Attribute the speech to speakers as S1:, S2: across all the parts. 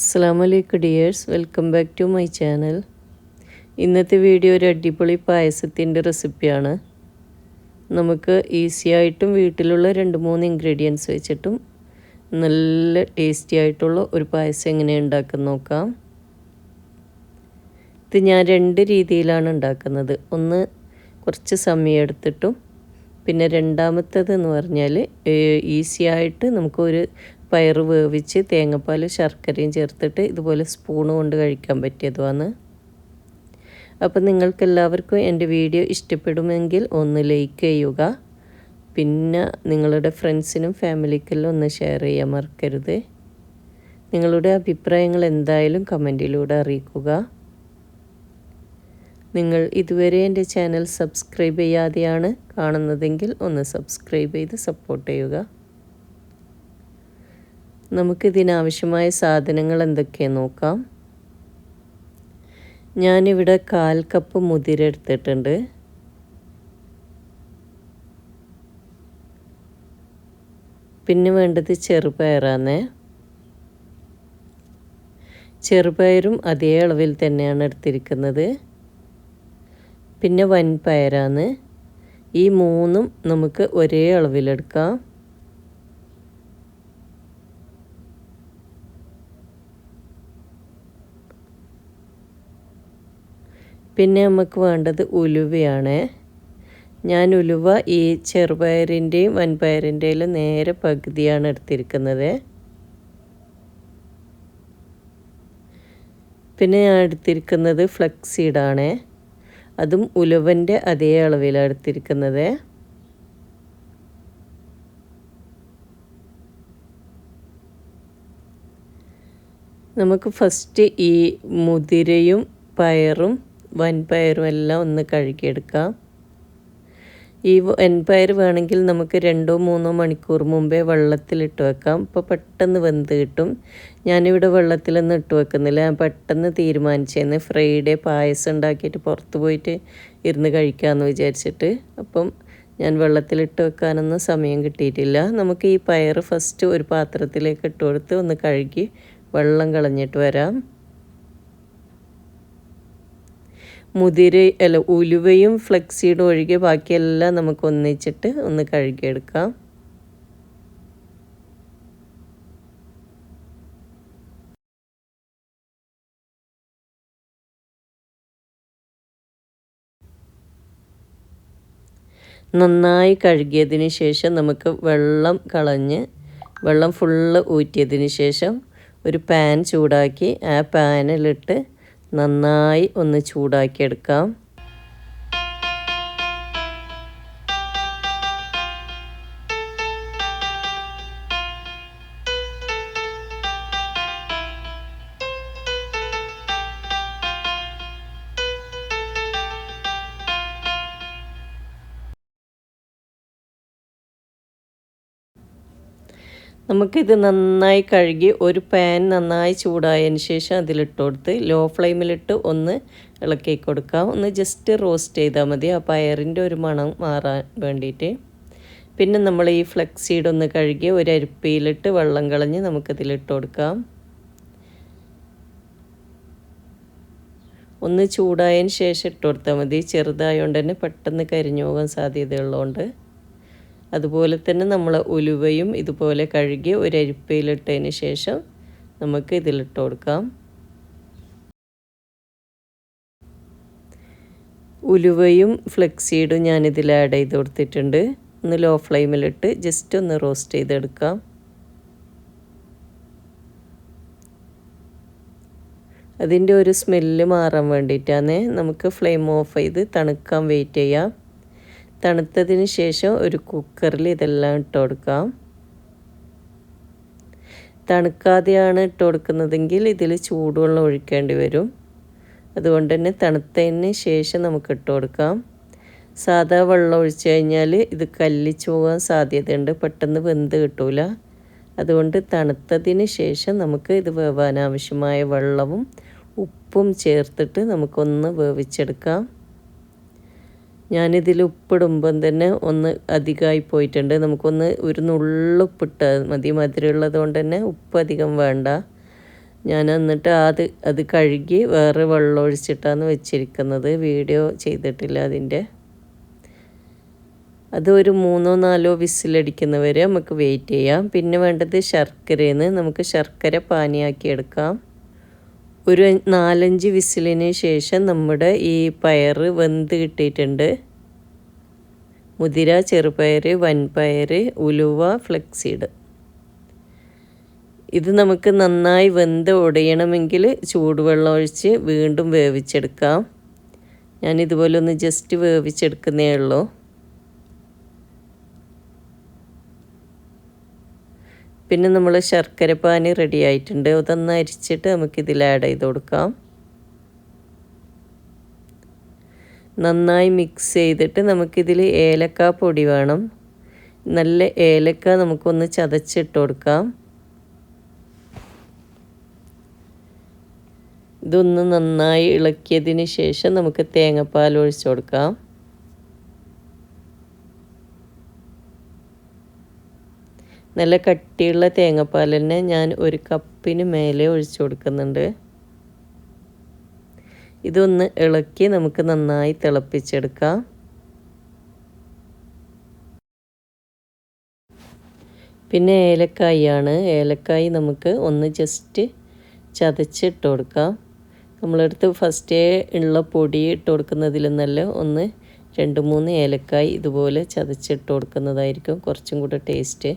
S1: അസ്സാമലൈക്കും dears. Welcome back to my channel. ഇന്നത്തെ video ഒരു അടിപൊളി പായസത്തിന്റെ റെസിപ്പിയാണ്. നമുക്ക് ഈസി ആയിട്ടും വീട്ടിലുള്ള രണ്ട് മൂന്ന് ഇൻഗ്രീഡിയൻസ് വെച്ചിട്ടും നല്ല ടേസ്റ്റി ആയിട്ടുള്ള ഒരു പായസം എങ്ങനെ ഉണ്ടാക്കാൻ നോക്കാം. ഇത് ഞാൻ രണ്ട് രീതിയിലാണ് ഉണ്ടാക്കുന്നത്. ഒന്ന് കുറച്ച് സമയം എടുത്തിട്ടും പിന്നെ രണ്ടാമത്തേത് എന്ന് പറഞ്ഞാൽ ഈസി ആയിട്ട് നമുക്കൊരു പയർ വേവിച്ച് തേങ്ങാപ്പാൽ ശർക്കരയും ചേർത്തിട്ട് ഇതുപോലെ സ്പൂണ് കൊണ്ട് കഴിക്കാൻ പറ്റിയതുമാണ്. അപ്പം നിങ്ങൾക്കെല്ലാവർക്കും എന്റെ വീഡിയോ ഇഷ്ടപ്പെടുമെങ്കിൽ ഒന്ന് ലൈക്ക് ചെയ്യുക. പിന്നെ നിങ്ങളുടെ ഫ്രണ്ട്സിനും ഫാമിലിക്കെല്ലാം ഒന്ന് ഷെയർ ചെയ്യാൻ മറക്കരുത്. നിങ്ങളുടെ അഭിപ്രായങ്ങൾ എന്തായാലും കമന്റിലൂടെ അറിയിക്കുക. നിങ്ങൾ ഇതുവരെ എന്റെ ചാനൽ സബ്സ്ക്രൈബ് ചെയ്യാതെയാണ് കാണുന്നതെങ്കിൽ ഒന്ന് സബ്സ്ക്രൈബ് ചെയ്ത് സപ്പോർട്ട് ചെയ്യുക. നമുക്കിതിനാവശ്യമായ സാധനങ്ങൾ എന്തൊക്കെയാണെന്ന് നോക്കാം? ഞാനിവിടെ കാൽ കപ്പ് മുതിര എടുത്തിട്ടുണ്ട്. പിന്നെ വേണ്ടത് ചെറുപയറാണ്. ചെറുപയറും അതേ അളവിൽ തന്നെയാണ് എടുത്തിരിക്കുന്നത്. പിന്നെ വൻപയറാണ്. ഈ മൂന്നും നമുക്ക് ഒരേ അളവിലെടുക്കാം. പിന്നെ നമുക്ക് വേണ്ടത് ഉലുവയാണ്. ഞാൻ ഉലുവ ഈ ചെറുപയറിന്റെയും വൻപയറിന്റെയും നേരെ പകുതിയാണ് എടുത്തിരിക്കുന്നത്. പിന്നെ ഞാൻ എടുത്തിരിക്കുന്നത് ഫ്ലക്സീഡാണ് അതും ഉലുവന്റെ അതേ അളവിലാണ് എടുത്തിരിക്കുന്നത്. നമുക്ക് ഫസ്റ്റ് ഈ മുതിരയും പയറും വൻപയറും എല്ലാം ഒന്ന് കഴുകിയെടുക്കാം. ഈ വൻപയർ വേണമെങ്കിൽ നമുക്ക് രണ്ടോ മൂന്നോ മണിക്കൂർ മുമ്പേ വെള്ളത്തിലിട്ട് വെക്കാം. ഇപ്പോൾ പെട്ടെന്ന് വെന്ത് കിട്ടും. ഞാനിവിടെ വെള്ളത്തിലൊന്നും ഇട്ട് വെക്കുന്നില്ല. പെട്ടെന്ന് തീരുമാനിച്ചേന്ന് ഫ്രൈഡേ പായസം ഉണ്ടാക്കിയിട്ട് പുറത്ത് പോയിട്ട് ഇരുന്ന് കഴിക്കാമെന്ന് വിചാരിച്ചിട്ട്. അപ്പം ഞാൻ വെള്ളത്തിലിട്ട് വെക്കാനൊന്നും സമയം കിട്ടിയിട്ടില്ല. നമുക്ക് ഈ പയർ ഫസ്റ്റ് ഒരു പാത്രത്തിലേക്ക് ഇട്ട് കൊടുത്ത് ഒന്ന് കഴുകി വെള്ളം കളഞ്ഞിട്ട് വരാം. മുതിര അല്ല ഉലുവയും ഫ്ലെക്സീഡും ഒഴികെ ബാക്കിയെല്ലാം നമുക്ക് ഒന്നിച്ചിട്ട് ഒന്ന് കഴുകിയെടുക്കാം. നന്നായി കഴുകിയതിന് ശേഷം നമുക്ക് വെള്ളം കളഞ്ഞ് വെള്ളം ഫുള്ള് ഊറ്റിയതിന് ശേഷം ഒരു പാൻ ചൂടാക്കി ആ പാനിലിട്ട് നന്നായി ഒന്ന് ചൂടാക്കിയെടുക്കാം. നമുക്കിത് നന്നായി കഴുകി ഒരു പാൻ നന്നായി ചൂടായതിന് ശേഷം അതിലിട്ട് കൊടുത്ത് ലോ ഫ്ലെയിമിലിട്ട് ഒന്ന് ഇളക്കി കൊടുക്കാം. ഒന്ന് ജസ്റ്റ് റോസ്റ്റ് ചെയ്താൽ മതി. ആ പയറിന്റെ ഒരു മണം മാറാൻ വേണ്ടിയിട്ട്. പിന്നെ നമ്മൾ ഈ ഫ്ലെക്സീഡ് ഒന്ന് കഴുകി ഒരു അരിപ്പിയിലിട്ട് വെള്ളം കളഞ്ഞ് നമുക്കതിലിട്ട് കൊടുക്കാം. ഒന്ന് ചൂടായതിന് ശേഷം ഇട്ട് കൊടുത്താൽ മതി. ചെറുതായതുകൊണ്ട് തന്നെ പെട്ടെന്ന് കരിഞ്ഞു പോകാൻ സാധ്യതയുള്ളതുകൊണ്ട്. അതുപോലെ തന്നെ നമ്മൾ ഉലുവയും ഇതുപോലെ കഴുകി ഒരു അരിപ്പയിലിട്ടതിന് ശേഷം നമുക്ക് ഇതിലിട്ട് കൊടുക്കാം. ഉലുവയും ഫ്ലെക്സീഡും ഞാനിതിൽ ആഡ് ചെയ്ത് കൊടുത്തിട്ടുണ്ട്. ഒന്ന് ലോ ഫ്ലെയിമിലിട്ട് ജസ്റ്റ് ഒന്ന് റോസ്റ്റ് ചെയ്തെടുക്കാം. അതിന്റെ ഒരു സ്മെല്ല് മാറാൻ വേണ്ടിയിട്ടാണ് നമുക്ക് ഫ്ലെയിം ഓഫ് ചെയ്ത് തണുക്കാൻ വെയിറ്റ് ചെയ്യാം. തണുത്തതിന് ശേഷം ഒരു കുക്കറിൽ ഇതെല്ലാം ഇട്ട് കൊടുക്കാം. തണുക്കാതെയാണ് ഇട്ട് കൊടുക്കുന്നതെങ്കിൽ ഇതിൽ ചൂടുവെള്ളം ഒഴിക്കേണ്ടി വരും. അതുകൊണ്ട് തന്നെ തണുത്തതിന് ശേഷം നമുക്ക് ഇട്ട് കൊടുക്കാം. സാധാ വെള്ളം ഒഴിച്ചു കഴിഞ്ഞാൽ ഇത് കല്ലിച്ചു പോകാൻ സാധ്യതയുണ്ട്. പെട്ടെന്ന് വെന്ത് കിട്ടൂല. അതുകൊണ്ട് തണുത്തതിന് ശേഷം നമുക്ക് ഇത് വേവാൻ ആവശ്യമായ വെള്ളവും ഉപ്പും ചേർത്തിട്ട് നമുക്കൊന്ന് വേവിച്ചെടുക്കാം. ഞാനിതിൽ ഉപ്പിടുമ്പം തന്നെ ഒന്ന് അധികമായി പോയിട്ടുണ്ട്. നമുക്കൊന്ന് ഒരു നുള്ളു നുള്ളുപ്പിട്ടാൽ മതി. മധുരമുള്ളത് കൊണ്ട് തന്നെ ഉപ്പ് അധികം വേണ്ട. ഞാൻ എന്നിട്ട് അത് അത് കഴുകി വേറെ വെള്ളം ഒഴിച്ചിട്ടാണ് വെച്ചിരിക്കുന്നത്. വീഡിയോ ചെയ്തിട്ടില്ല അതിന്റെ. അത് ഒരു മൂന്നോ നാലോ വിസിലടിക്കുന്നവരെ നമുക്ക് വെയിറ്റ് ചെയ്യാം. പിന്നെ വേണ്ടത് ശർക്കരയെന്ന് നമുക്ക് ശർക്കര പാനിയാക്കി എടുക്കാം. ഒരു നാലഞ്ച് വിസിലിന് ശേഷം നമ്മുടെ ഈ പയർ വെന്ത് കിട്ടിയിട്ടുണ്ട്. മുതിര ചെറുപയർ വൻപയർ ഉലുവ ഫ്ലെക്സീഡ്. ഇത് നമുക്ക് നന്നായി വെന്ത് ഉടയണമെങ്കിൽ ചൂടുവെള്ളം ഒഴിച്ച് വീണ്ടും വേവിച്ചെടുക്കാം. ഞാൻ ഇതുപോലെ ഒന്ന് ജസ്റ്റ് വേവിച്ചെടുക്കുന്നേ ഉള്ളൂ. പിന്നെ നമ്മൾ ശർക്കര പാനി റെഡി ആയിട്ടുണ്ട്. അതൊന്ന് അരിച്ചിട്ട് നമുക്കിതിൽ ആഡ് ചെയ്ത് കൊടുക്കാം. നന്നായി മിക്സ് ചെയ്തിട്ട് നമുക്കിതിൽ ഏലക്ക പൊടി വേണം. നല്ല ഏലക്ക നമുക്കൊന്ന് ചതച്ചിട്ട് കൊടുക്കാം. ഇതൊന്ന് നന്നായി ഇളക്കിയതിന് ശേഷം നമുക്ക് തേങ്ങാപ്പാൽ ഒഴിച്ചു കൊടുക്കാം. നല്ല കട്ടിയുള്ള തേങ്ങാപ്പാൽ തന്നെ ഞാൻ ഒരു കപ്പിന് മേലെ ഒഴിച്ചു കൊടുക്കുന്നുണ്ട്. ഇതൊന്ന് ഇളക്കി നമുക്ക് നന്നായി തിളപ്പിച്ചെടുക്കാം. പിന്നെ ഏലക്കായാണ്. ഏലക്കായി നമുക്ക് ഒന്ന് ജസ്റ്റ് ചതച്ചിട്ട് കൊടുക്കാം. നമ്മളെടുത്ത് ഫസ്റ്റേ ഉള്ള പൊടി ഇട്ട് കൊടുക്കുന്നതിൽ നല്ല ഒന്ന് രണ്ട് മൂന്ന് ഏലക്കായി ഇതുപോലെ ചതച്ചിട്ട് കൊടുക്കുന്നതായിരിക്കും കുറച്ചും കൂടെ ടേസ്റ്റ്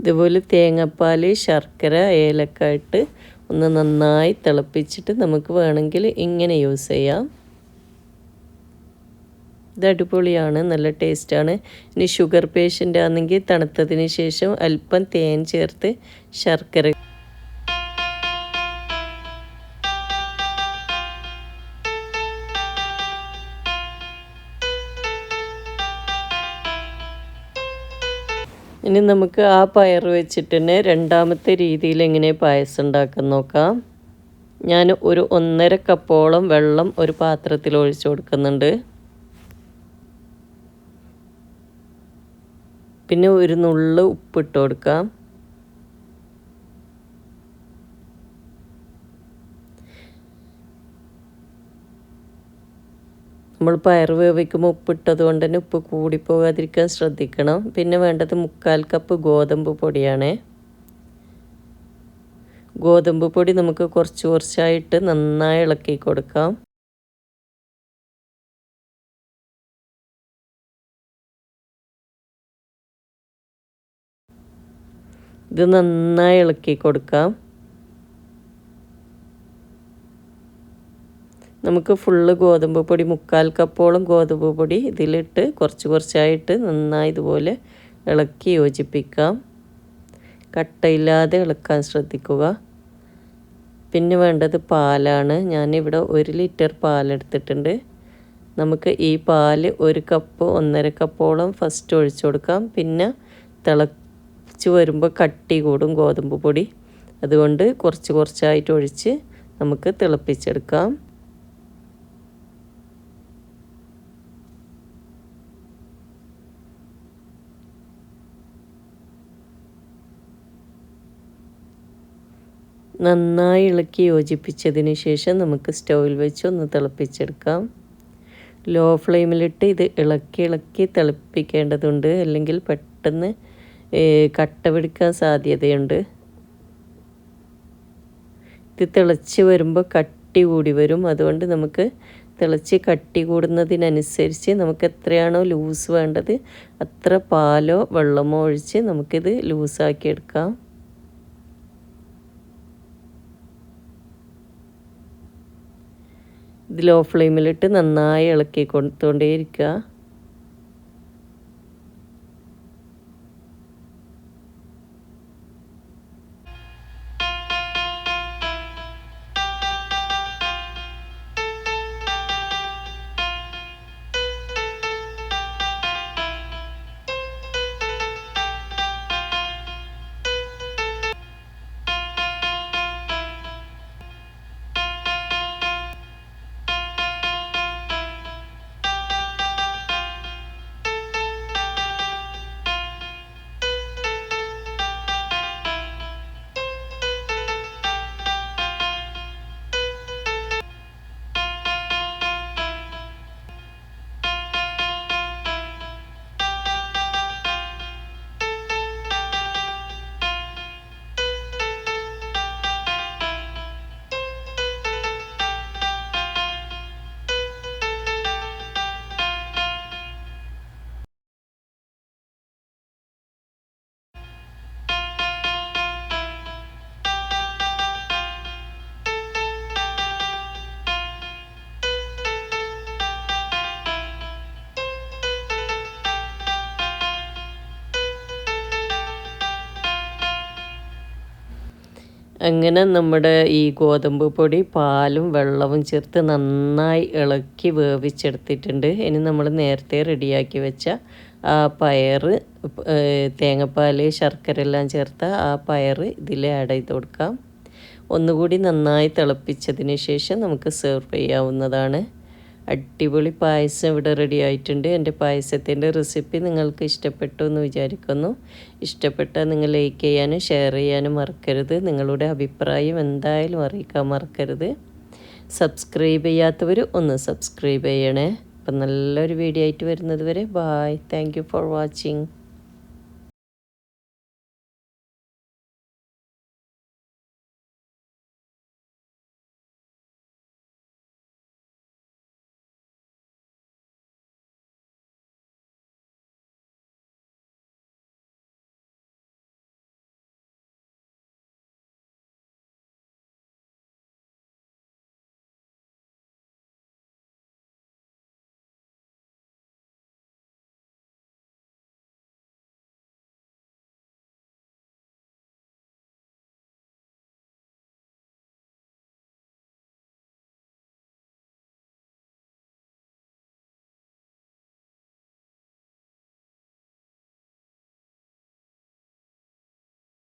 S1: ഇതുപോലെ തേങ്ങാപ്പാൽ ശർക്കര ഏലക്ക ഇട്ട് ഒന്ന് നന്നായി തിളപ്പിച്ചിട്ട് നമുക്ക് വേണമെങ്കിൽ ഇങ്ങനെ യൂസ് ചെയ്യാം. ഇത് അടിപൊളിയാണ് നല്ല ടേസ്റ്റാണ് ഇനി ഷുഗർ പേഷ്യന്റ് ആണെങ്കിൽ തണുത്തതിന് ശേഷം അല്പം തേൻ ചേർത്ത് ശർക്കര ഇനി നമുക്ക് ആ പയർ വെച്ചിട്ട് തന്നെ രണ്ടാമത്തെ രീതിയിൽ എങ്ങനെ പായസം ഉണ്ടാക്കാൻ നോക്കാം. ഞാൻ ഒരു ഒന്നര കപ്പോളം വെള്ളം ഒരു പാത്രത്തിൽ ഒഴിച്ചു കൊടുക്കുന്നുണ്ട്. പിന്നെ ഒരു നുള്ള് ഉപ്പിട്ട് കൊടുക്കാം. നമ്മൾ പയർ വേവിക്കുമ്പോൾ ഉപ്പിട്ടത് കൊണ്ട് തന്നെ ഉപ്പ് കൂടിപ്പോകാതിരിക്കാൻ ശ്രദ്ധിക്കണം. പിന്നെ വേണ്ടത് മുക്കാൽ കപ്പ് ഗോതമ്പ് പൊടിയാണ്. ഗോതമ്പ് പൊടി നമുക്ക് കുറച്ച് കുറച്ചായിട്ട് നന്നായി ഇളക്കി കൊടുക്കാം. ഇത് നന്നായി ഇളക്കി കൊടുക്കാം. നമുക്ക് ഫുള്ള് ഗോതമ്പ് പൊടി മുക്കാൽ കപ്പോളം ഗോതമ്പ് പൊടി ഇതിലിട്ട് കുറച്ച് കുറച്ചായിട്ട് നന്നായി ഇതുപോലെ ഇളക്കി യോജിപ്പിക്കാം. കട്ടയില്ലാതെ ഇളക്കാൻ ശ്രദ്ധിക്കുക. പിന്നെ വേണ്ടത് പാലാണ്. ഞാനിവിടെ ഒരു ലിറ്റർ പാലെടുത്തിട്ടുണ്ട് നമുക്ക് ഈ പാൽ ഒരു കപ്പ് ഒന്നര കപ്പോളം ഫസ്റ്റ് ഒഴിച്ചു കൊടുക്കാം. പിന്നെ തിളച്ച് വരുമ്പോൾ കട്ടി കൂടും ഗോതമ്പ് പൊടി. അതുകൊണ്ട് കുറച്ച് കുറച്ചായിട്ട് ഒഴിച്ച് നമുക്ക് തിളപ്പിച്ചെടുക്കാം. നന്നായി ഇളക്കി യോജിപ്പിച്ചതിന് ശേഷം നമുക്ക് സ്റ്റൗവിൽ വെച്ച് ഒന്ന് തിളപ്പിച്ചെടുക്കാം. ലോ ഫ്ലെയിമിലിട്ട് ഇത് ഇളക്കി ഇളക്കി തിളപ്പിക്കേണ്ടതുണ്ട്. അല്ലെങ്കിൽ പെട്ടെന്ന് കട്ട പിടിക്കാൻ സാധ്യതയുണ്ട്. ഇത് തിളച്ച് വരുമ്പോൾ കട്ടി കൂടി വരും. അതുകൊണ്ട് നമുക്ക് തിളച്ച് കട്ടി കൂടുന്നതിനനുസരിച്ച് നമുക്ക് എത്രയാണോ ലൂസ് വേണ്ടത് അത്ര പാലോ വെള്ളമോ ഒഴിച്ച് നമുക്കിത് ലൂസാക്കി ഇത് ലോ ഫ്ലെയിമിലിട്ട് നന്നായി ഇളക്കി കൊടുത്തുകൊണ്ടേയിരിക്കുക അങ്ങനെ നമ്മുടെ ഈ ഗോതമ്പ് പൊടി പാലും വെള്ളവും ചേർത്ത് നന്നായി ഇളക്കി വേവിച്ചെടുത്തിട്ടുണ്ട്. ഇനി നമ്മൾ നേരത്തെ റെഡിയാക്കി വെച്ച ആ പയർ തേങ്ങാപ്പാൽ ശർക്കര എല്ലാം ചേർത്ത ആ പയർ ഇതിൽ ആഡ് ചെയ്ത് കൊടുക്കാം. ഒന്നുകൂടി നന്നായി തിളപ്പിച്ചതിന് ശേഷം നമുക്ക് സെർവ് ചെയ്യാവുന്നതാണ്. അടിപൊളി പായസം ഇവിടെ റെഡി ആയിട്ടുണ്ട്. എന്റെ പായസത്തിന്റെ റെസിപ്പി നിങ്ങൾക്ക് ഇഷ്ടപ്പെട്ടു എന്ന് വിചാരിക്കുന്നു. ഇഷ്ടപ്പെട്ടാൽ നിങ്ങൾ ലൈക്ക് ചെയ്യാനും ഷെയർ ചെയ്യാനും മറക്കരുത്. നിങ്ങളുടെ അഭിപ്രായം എന്തായാലും അറിയിക്കാൻ മറക്കരുത്. സബ്സ്ക്രൈബ് ചെയ്യാത്തവർ ഒന്ന് സബ്സ്ക്രൈബ് ചെയ്യണേ. അപ്പം നല്ലൊരു വീഡിയോ ആയിട്ട് വരുന്നത് വരെ ബായ് താങ്ക് ഫോർ വാച്ചിങ്